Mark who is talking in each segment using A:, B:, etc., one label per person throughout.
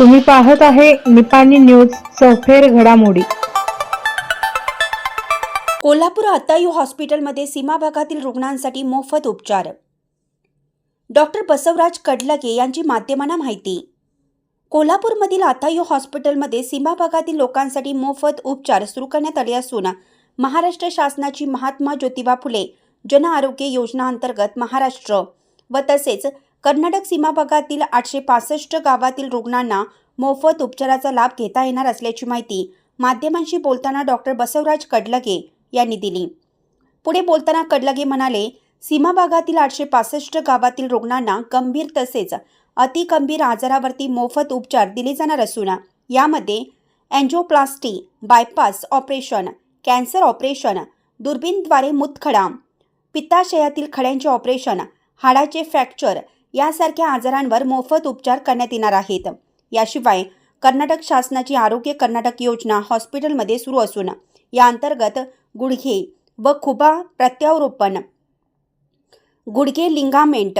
A: तुम्ही पाहत आहे निपाणी न्यूज चौफेर घडामोडी.
B: कोल्हापूर आतायू हॉस्पिटलमध्ये सीमा भागातील रुग्णांसाठी मोफत उपचार. डॉक्टर बसवराज कडलगे यांची माध्यमांना माहिती. कोल्हापूरमधील आतायू हॉस्पिटलमध्ये सीमा भागातील लोकांसाठी मोफत उपचार सुरू करण्यात आले असून महाराष्ट्र शासनाची महात्मा ज्योतिबा फुले जन आरोग्य योजना अंतर्गत महाराष्ट्र व तसेच कर्नाटक सीमा भागातील आठशे पासष्ट गावातील रुग्णांना मोफत उपचाराचा लाभ घेता येणार असल्याची माहिती माध्यमांशी बोलताना डॉक्टर बसवराज कडलगे यांनी दिली. पुढे बोलताना कडलगे म्हणाले सीमा भागातील आठशे पासष्ट गावातील रुग्णांना गंभीर तसेच अतिगंभीर आजारावरती मोफत उपचार दिले जाणार असून यामध्ये angioplasty bypass operation cancer operation दुर्बीणद्वारे मुतखडा पित्ताशयातील खड्यांचे ऑपरेशन हाडाचे फ्रॅक्चर यासारख्या आजारांवर मोफत उपचार करण्यात येणार आहेत. याशिवाय कर्नाटक शासनाची आरोग्य कर्नाटक योजना हॉस्पिटलमध्ये सुरू असून या अंतर्गत गुडघे व खुबा प्रत्यारोपण गुडघे लिंगामेंट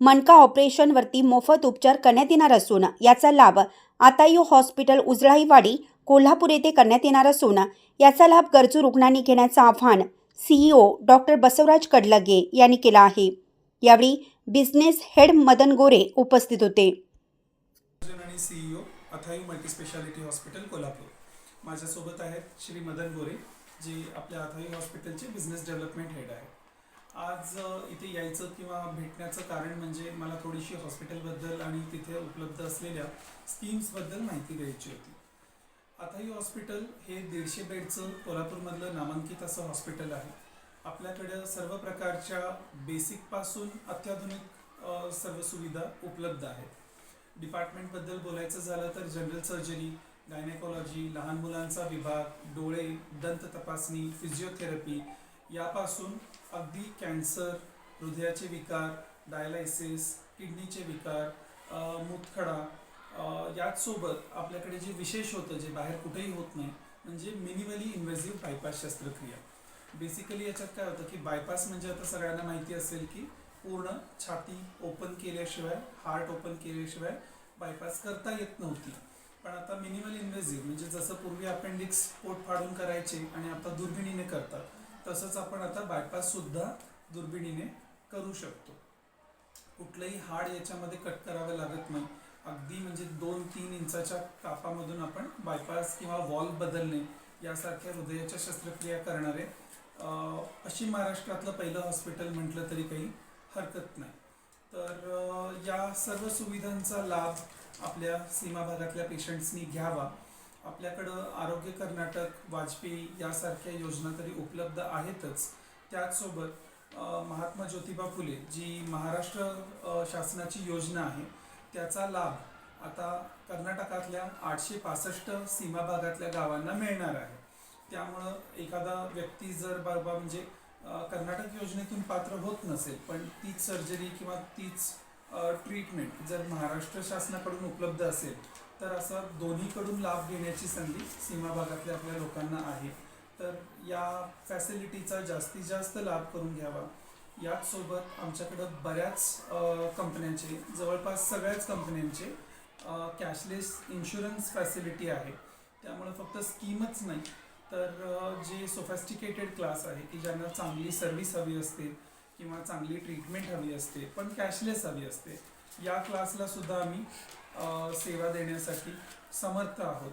B: मनका ऑपरेशनवरती मोफत उपचार करण्यात येणार असून याचा लाभ आता यू हॉस्पिटल उजळाईवाडी कोल्हापूर येथे करण्यात येणार असून याचा लाभ गरजू रुग्णांनी घेण्याचं आव्हान सीईओ डॉक्टर बसवराज कडलगे यांनी केलं आहे. यावेळी बिझनेस हेड मदन गोरे उपस्थित होते.
C: सर्जन आणि CEO Athayu multispeciality hospital Kolhapur. माझ्यासोबत आहेत श्री मदन गोरे जे आपल्या अथायू हॉस्पिटलचे बिझनेस डेव्हलपमेंट हेड आहे आज इथे यायचं किंवा भेटण्याचं कारण म्हणजे मला थोडीशी हॉस्पिटलबद्दल आणि तिथे उपलब्ध असलेल्या स्कीम्सबद्दल माहिती द्यायची होती. अथायू हॉस्पिटल हे दीडशे बेडचं कोल्हापूरमधलं नामांकित असं हॉस्पिटल आहे. आपल्याकडे सर्व प्रकारच्या बेसिकपासून अत्याधुनिक सर्व सुविधा उपलब्ध आहेत. डिपार्टमेंटबद्दल बोलायचं झालं तर जनरल सर्जरी गायनेकॉलॉजी लहान मुलांचा विभाग डोळे दंत तपासणी फिजिओथेरपी यापासून अगदी कॅन्सर हृदयाचे विकार डायलायसिस किडनीचे विकार मुतखडा याचसोबत आपल्याकडे जे विशेष होतं जे बाहेर कुठेही होत नाही म्हणजे मिनिमली इन्व्हेझिव्ह बायपास शस्त्रक्रिया. बेसिकली याच्यात काय होतं की बायपास म्हणजे आता सगळ्यांना माहिती असेल की पूर्ण छाती ओपन केल्याशिवाय हार्ट ओपन केल्याशिवाय बायपास करता येत नव्हती. पण आता मिनिमल इन्व्हेसिव्ह म्हणजे जसं पूर्वी अपेंडिक्स पोट फाडून करायचे आणि आता दुर्बिणीने करतात तसंच आपण आता बायपास सुद्धा दुर्बिणीने करू शकतो. कुठलंही हाड याच्यामध्ये कट करावं लागत नाही. अगदी म्हणजे दोन तीन इंचाच्या कापामधून आपण बायपास किंवा वॉल बदलणे यासारख्या हृदयाच्या शस्त्रक्रिया करणारे अशी महाराष्ट्रातलं पहिलं हॉस्पिटल म्हटलं तरी काही हरकत नाही. तर या सर्व सुविधांचा लाभ आपल्या सीमा भागातल्या पेशंट्सनी घ्यावा. आपल्याकडं आरोग्य कर्नाटक वाजपेयी यासारख्या योजना तरी उपलब्ध आहेतच. त्याचसोबत महात्मा ज्योतिबा फुले जी महाराष्ट्र शासनाची योजना आहे त्याचा लाभ आता कर्नाटकातल्या आठशे पासष्ट सीमा भागातल्या गावांना मिळणार आहे. त्यामुळं एखादा व्यक्ती जर बाबा म्हणजे कर्नाटक योजनेतून पात्र होत नसेल पण तीच सर्जरी किंवा तीच ट्रीटमेंट जर महाराष्ट्र शासनाकडून उपलब्ध असेल तर असा दोन्हीकडून लाभ घेण्याची संधी सीमा भागातल्या आपल्या लोकांना आहे. तर या फॅसिलिटीचा जास्तीत जास्त लाभ करून घ्यावा. याचसोबत आमच्याकडं बऱ्याच कंपन्यांचे जवळपास सगळ्याच कंपन्यांचे कॅशलेस इन्शुरन्स फॅसिलिटी आहे. त्यामुळे फक्त स्कीमच नाही तर जे सोफॅस्टिकेटेड क्लास आहे की ज्यांना चांगली सर्व्हिस हवी असते किंवा चांगली ट्रीटमेंट हवी असते पण कॅशलेस हवी असते या क्लासला सुद्धा आम्ही सेवा देण्यासाठी समर्थ आहोत.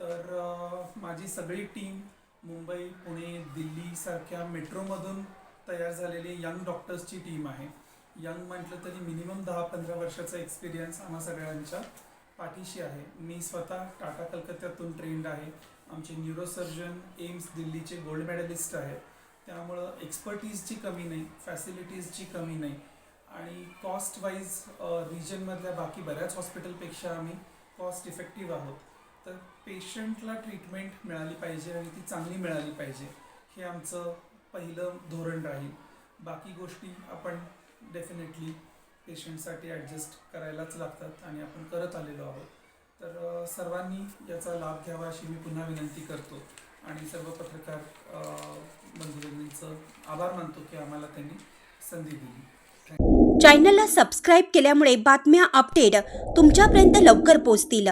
C: तर माझी सगळी टीम मुंबई पुणे दिल्लीसारख्या मेट्रोमधून तयार झालेली यंग डॉक्टर्सची टीम आहे. यंग म्हटलं तरी मिनिमम दहा पंधरा वर्षाचा एक्सपिरियन्स आम्हा सगळ्यांच्या पाठीशी आहे. मी स्वतः टाटा कलकत्त्यातून ट्रेंड आहे. आमचे न्यूरोसर्जन एम्स दिल्लीचे गोल्ड मेडलिस्ट आहेत. त्यामुळं एक्सपर्टीजची कमी नाही फॅसिलिटीजची कमी नाही. आणि कॉस्ट वाईज रिजनमधल्या बाकी बऱ्याच हॉस्पिटलपेक्षा आम्ही कॉस्ट इफेक्टिव्ह आहोत. तर पेशंटला ट्रीटमेंट मिळाली पाहिजे आणि ती चांगली मिळाली पाहिजे. हे आमचं पहिलं धोरण राहील. बाकी गोष्टी आपण डेफिनेटली पेशंटसाठी ॲडजस्ट करायलाच लागतात आणि आपण करत आलेलो आहोत. तर सर्वांनी याचा लाभ घ्यावा अशी मी पुन्हा विनंती करतो. आणि सर्व पत्रकार अ, आभार मानतो की आम्हाला त्यांनी संधी दिली.
B: चॅनलला सबस्क्राईब केल्यामुळे बातम्या अपडेट तुमच्यापर्यंत लवकर पोहोचतील.